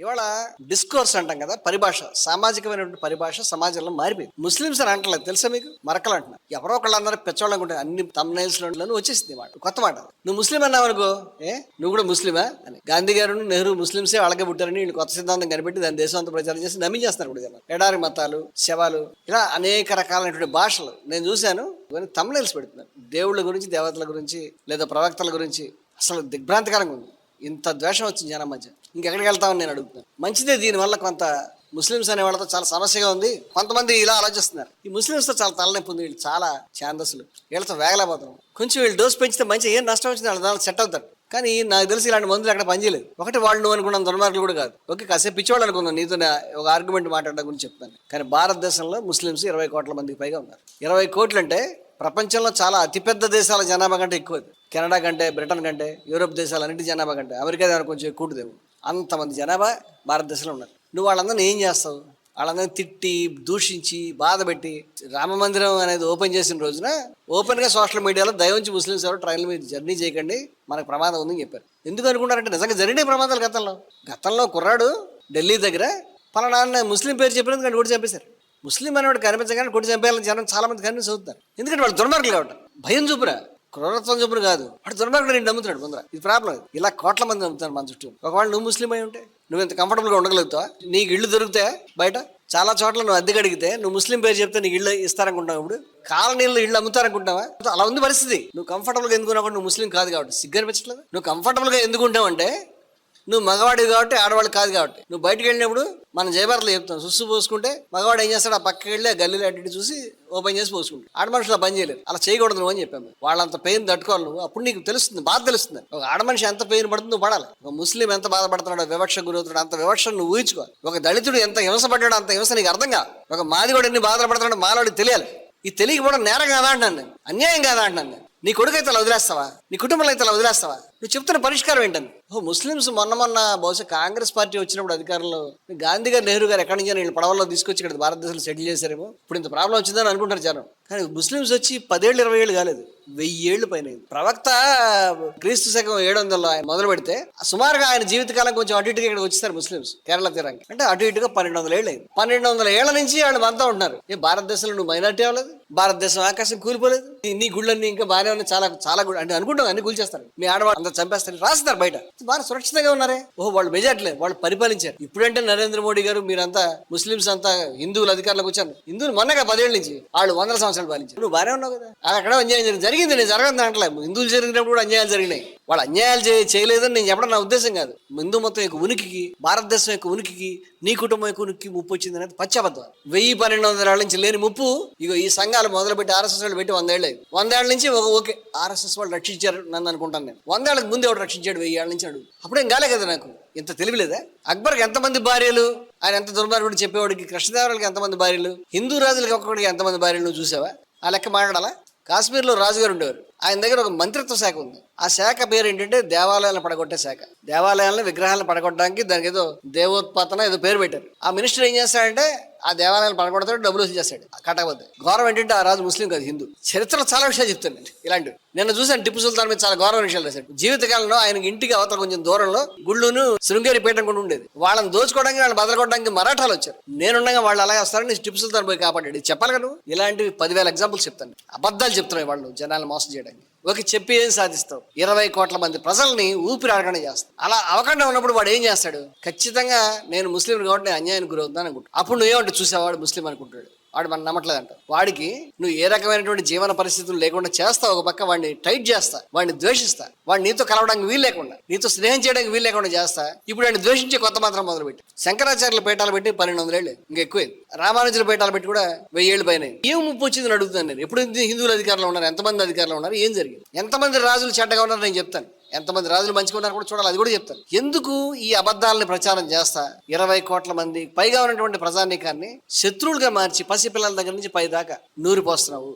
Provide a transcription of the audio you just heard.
ఇవాళ డిస్కోర్స్ అంటాం కదా పరిభాష సామాజికమైనటువంటి పరిభాష సమాజంలో మారిపోయింది. ముస్లిమ్స్ అని అంటలేదు తెలుసా మీకు? మరకలు అంటున్నారు ఎవరో ఒకళ్ళు అందరూ పెచ్చోళ్ళం అనుకుంటే అన్ని తమ్నైల్స్లో వచ్చేసింది మాట. కొత్త మాట నువ్వు ముస్లిం అన్నావు అనుకో ఏ? నువ్వు కూడా ముస్లిమా? అని. గాంధీ గారు నెహ్రూ ముస్లింసే వాళ్ళకే పుట్టారని వీళ్ళు కొత్త సిద్ధాంతం కనిపెట్టి దాని దేశం అంతా ప్రచారం చేసి నమ్మించేస్తున్నారు కూడా జనం. ఎడారి మతాలు శవాలు ఇలా అనేక రకాలైనటువంటి భాషలు. నేను చూశాను కానీ తమ్నైల్స్ పెడుతున్నారు. దేవుళ్ళ గురించి దేవతల గురించి లేదా ప్రవక్తల గురించి అసలు దిగ్భ్రాంతికరంగా ఉంది. ఇంత ద్వేషం వచ్చింది జనం మధ్య. ఇంకెక్కడికి వెళ్తామని నేను అడుగుతున్నాను మంచిదే దీనివల్ల కొంత ముస్లిమ్స్ అనే వాళ్ళతో చాలా సమస్యగా ఉంది. కొంతమంది ఇలా ఆలోచిస్తున్నారు. ఈ ముస్లిమ్స్తో చాలా తలనొప్పి ఉంది. వీళ్ళు చాలా ఛాందస్సులు. వీళ్ళతో వేగలేకపోతున్నాం. కొంచెం వీళ్ళు డోస్ పెంచితే మంచి ఏం నష్టం వచ్చింది? వాళ్ళ సెట్ అవుతారు. కానీ నాకు తెలిసి ఇలాంటి మందులు అక్కడ పనిచేయలేదు ఒకటి వాళ్ళు నువ్వు అనుకున్న దుర్మార్గులు కూడా కాదు. ఓకే కాసేపు పిచ్చివాళ్ళు అనుకున్నాను నీతో ఒక ఆర్గ్యుమెంట్ మాట్లాడడం గురించి చెప్తాను. కానీ భారతదేశంలో ముస్లిమ్స్ ఇరవై కోట్ల మందికి పైగా ఉన్నారు. ఇరవై కోట్లు అంటే ప్రపంచంలో చాలా అతిపెద్ద దేశాల జనాభా కంటే ఎక్కువ కెనడా కంటే బ్రిటన్ కంటే యూరోప్ దేశాలన్నింటి జనాభా కంటే అమెరికా దాని కొంచెం ఎక్కువ దేవు అంతమంది జనాభా భారతదేశంలో ఉన్నారు నువ్వు వాళ్ళందరినీ ఏం చేస్తావు? వాళ్ళందరినీ తిట్టి దూషించి బాధపెట్టి రామ మందిరం అనేది ఓపెన్ చేసిన రోజున ఓపెన్గా సోషల్ మీడియాలో దయవంచి ముస్లిమ్స్ ఎవరు ట్రైన్ల మీద జర్నీ చేయకండి మనకు ప్రమాదం ఉందని చెప్పారు. ఎందుకు అనుకున్నారంటే నిజంగా జరిగినాయి ప్రమాదాలు గతంలో. గతంలో కుర్రాడు ఢిల్లీ దగ్గర పలానా ముస్లిం పేరు చెప్పినందుకు కానీ చంపేశారు. ముస్లిం అనేవాడు కనిపించగానే కొట్టి చంపేయాలని జనం చాలా మంది కన్విన్స్ అవుతున్నారు. ఎందుకంటే వాళ్ళు దుర్మార్గులు కాబట్టి. భయం చూపురా. క్రూరత్వం చూపురు కాదు. వాడు దుర్మార్గుడు నేను నమ్ముతున్నాడు ముందర. ఇది ప్రాబ్లం ఇలా కోట్ల మంది నమ్ముతారు మన చుట్టూ. ఒకవేళ నువ్వు ముస్లిం అయి ఉంటే నువ్వు ఇంత కంఫర్టబుల్గా ఉండగలుగుతావా? నీకు ఇల్లు దొరుకుతాయా బయట చాలా చోట్ల నువ్వు అద్దె అడిగితే నువ్వు ముస్లిం పేరు చెప్తే నీకు ఇళ్ళు ఇస్తారనుకుంటావు ఇప్పుడు? కాలనీలో ఇళ్ళు అమ్ముతారనుకుంటావా అలా ఉంది పరిస్థితి. నువ్వు కంఫర్టబుల్గా ఎందుకున్నావు నువ్వు ముస్లిం కాదు కాబట్టి. సిగ్గు అనిపించట్లేదు? నువ్వు కంఫర్టబుల్గా ఎందుకు ఉంటావంటే నువ్వు మగవాడివి కాబట్టి ఆడవాళ్ళు కాదు కాబట్టి. నువ్వు బయటికి వెళ్ళినప్పుడు మన జయభారత్లో చెప్తాం. సుస్సు పోసుకుంటే మగవాడు ఏం చేస్తాడు? ఆ పక్కకి వెళ్ళి ఆ గల్లీలో అటు చూసి ఓపెన్ చేసి పోసుకుంటాడు. ఆడ మనుషులు పని చేయలేదు అలా చేయకూడదు నువ్వు అని చెప్పాము వాళ్ళంత పెయిన్ తట్టుకోవాలి నువ్వు. అప్పుడు నీకు తెలుస్తుంది బాధ తెలుస్తుంది. ఒక ఆడ మనిషి ఎంత పెయిన్ పడుతుందో నువ్వు పడాలి. ఒక ముస్లిం ఎంత బాధపడుతున్నాడో వివక్ష గురవుతున్నాడు అంత వివక్ష నువ్వు ఊహించుకో ఒక దళితుడు ఎంత హింస పడ్డాడో అంత హింస నీకు అర్థం కాదు. ఒక మాది ఎన్ని బాధలు పడుతున్నాడో మాలోడికి తెలియాలి. ఈ తెలియకపోవడం నేరం కాదా అంటున్నాను అన్యాయం కాదా అంటున్నాను నీ కొడుకు అయితే అలా వదిలేస్తావా? నీ కుటుంబంలో అయితే అలా వదిలేస్తావా? నువ్వు చెప్తున్న పరిష్కారం ఏంటని ఓ ముస్లిమ్స్ మొన్న మొన్న బహుశా కాంగ్రెస్ పార్టీ వచ్చినప్పుడు అధికారంలో గాంధీ గారు నెహ్రూ గారు ఎక్కడి నుంచి వీళ్ళు పడవల్లో తీసుకొచ్చి ఇక్కడ భారతదేశంలో సెటిల్ చేశారేమో. ఇప్పుడు ఇంత ప్రాబ్లం వచ్చిందని అనుకుంటారు జనం. కానీ ముస్లిమ్స్ వచ్చి పదేళ్ళు ఇరవై ఏళ్ళు కాలేదు. వెయ్యి ఏళ్ళు పైన ప్రవక్త క్రీస్తు శకం ఏడు వందల ఆయన మొదలు పెడితే సుమారుగా ఆయన జీవితకాలం కొంచెం అటు ఇటుగా ఇక్కడ వచ్చేసారు ముస్లిమ్స్ కేరళ తీరానికి. అంటే అటు ఇటుగా పన్నెండు వందల ఏళ్ళు అయింది. పన్నెండు వందల ఏళ్ళ నుంచి వాళ్ళు అంతా ఉంటున్నారు. ఏ భారతదేశంలో నువ్వు మైనార్టీ అవ్వలేదు? భారతదేశం ఆకాశం కూలిపోలేదు? నీ గుళ్ళన్నీ ఇంకా బాగానే ఉన్నాయి. చాలా చాలా గుడి అంటే అనుకుంటాం అన్ని కూల్చేస్తారు. మీ ఆడవాళ్ళు అంతా చంపేస్తారని రాస్తారు బయట. బాగా సురక్షితంగా ఉన్నారే? ఓహో వాళ్ళు మెజార్టీ వాళ్ళు పరిపాలించారు. ఇప్పుడంటే నరేంద్ర మోడీ గారు మీరంతా ముస్లిమ్స్ అంతా హిందువులు అధికారులకు వచ్చారు. హిందువులు మొన్నగా పదేళ్ళ నుంచి వాళ్ళు వందల సంవత్సరాలు పాలించారు. నువ్వు బాగానే ఉన్నావు కదా. అక్కడ అన్యాయం జరిగింది. జరిగింది నేను జరగదు అంటలే. హిందువులు జరిగినప్పుడు కూడా అన్యాయాలు జరిగినాయి. వాళ్ళు అన్యాయాలు చే- చేయలేదని నేను చెప్పడం నా ఉద్దేశం కాదు. హిందూ మొత్తం యొక్క ఉనికికి భారతదేశం యొక్క ఉనికికి నీ కుటుంబం యొక్క ఉనికి ముప్పు వచ్చింది అనేది పచ్చబద్ధం వెయ్యి పన్నెండు వందల ఏళ్ళ నుంచి లేని ముప్పు ఇగో ఈ సంఘాలు మొదలుపెట్టి ఆర్ఎస్ఎస్ వాళ్ళు పెట్టి వందేళ్ళు అయింది వందేళ్ళ నుంచి ఓకే ఆర్ఎస్ఎస్ వాళ్ళు రక్షించారు నన్ను అనుకుంటాను నేను. వందేళ్ళకి ముందు ఎవడు రక్షించాడు వెయ్యి ఏళ్ళ నుంచి అడుగు. అప్పుడేం కాలే కదా నాకు? ఇంత తెలివిలేదా అక్బర్కి ఎంతమంది భార్యలు? ఆయన ఎంత దుర్మార్గుడు చెప్పేవాడికి కృష్ణదేవరాయలకి ఎంతమంది భార్యలు? హిందూ రాజులకి ఒక్కొక్కడికి ఎంతమంది భార్యలు నువ్వు చూసావా? ఆ లెక్క మాట్లాడాలా? కాశ్మీర్లో రాజుగారు ఉండేవారు. ఆయన దగ్గర ఒక మంత్రిత్వ శాఖ ఉంది. ఆ శాఖ పేరు ఏంటంటే దేవాలయాలను పడగొట్టే శాఖ. దేవాలయాలను విగ్రహాలను పడగొట్టడానికి దానికి ఏదో దేవోత్పాతన ఏదో పేరు పెట్టారు. ఆ మినిస్టర్ ఏం చేస్తాడంటే ఆ దేవాలయాలు పడగొడతాడు డబ్బులు వసూలు చేస్తాడు. కట్టకపోతే గౌరవం ఏంటంటే ఆ రాజు ముస్లిం కాదు హిందూ. చరిత్రలో చాలా విషయాలు చెప్తాను నేను ఇలాంటివి. నిన్న చూసాను టిప్పు సుల్తాన్ మీద చాలా గౌరవ విషయాలు రాశాడు. జీవితకాలంలో ఆయనకి ఇంటికి అవతల కొంచెం దూరంలో గుళ్ళును శృంగేరి పీఠం కూడా ఉండేది. వాళ్ళని దోచుకోవడానికి వాళ్ళని బదలకొట్టడానికి మరాఠాలు వచ్చారు. నేనుండగా వాళ్ళు అలాగే వస్తారని టిప్పు సుల్తాన్ పోయి కాపాడాడు. చెప్పాలి కదా ఇలాంటివి పదివేల ఎగ్జాంపుల్స్ చెప్తాను. అబద్ధాలు చెప్తున్నాయి వాళ్ళు జనాలు మోసం చేయడానికి. ఒక చెప్పి ఏం సాధిస్తావు? ఇరవై కోట్ల మంది ప్రజల్ని ఊపిరి ఆడకుండా చేస్తావు. అలా అవకుండా ఉన్నప్పుడు వాడు ఏం చేస్తాడు? ఖచ్చితంగా నేను ముస్లిం కాబట్టి నేను అన్యాయానికి గురవుతాను అనుకుంటా. అప్పుడు నువ్వేమంటే చూసావాడు ముస్లిం అనుకుంటాడు? వాడు మనం నమ్మట్లేదంట. వాడికి నువ్వు ఏ రకమైనటువంటి జీవన పరిస్థితులు లేకుండా చేస్తావు ఒక పక్క వాడిని టైట్ చేస్తా వాడిని ద్వేషిస్తా వాడిని నీతో కలవడానికి వీలు లేకుండా నీతో స్నేహం చేయడానికి వీలు లేకుండా చేస్తా ఇప్పుడు వాడిని ద్వేషించే కొత్త మంత్రం మొదలుపెట్టి. శంకరాచార్యుల పీఠాలు పెట్టి పన్నెండు వందలేళ్ళు ఇంకా ఎక్కువైంది రామానుజుల పీఠాలు పెట్టి కూడా వెయ్యి ఏళ్ళు పైన. ఏం ముప్పు వచ్చిందని అడుగుతాను నేను. ఎప్పుడు హిందువులు అధికారంలో ఉన్నారు ఎంతమంది అధికారంలో ఉన్నారు ఏం జరిగింది? ఎంతమంది రాజులు చెడ్డగా ఉన్నారు నేను చెప్తాను. ఎంతమంది రాజులు మంచిగా ఉన్నారు కూడా చూడాలి అది కూడా చెప్తారు. ఎందుకు ఈ అబద్ధాలని ప్రచారం చేస్తా? ఇరవై కోట్ల మంది పైగా ఉన్నటువంటి ప్రజానీకాన్ని శత్రువులుగా మార్చి పసిపిల్లల దగ్గర నుంచి పై దాకా నూరిపోస్తున్నావు.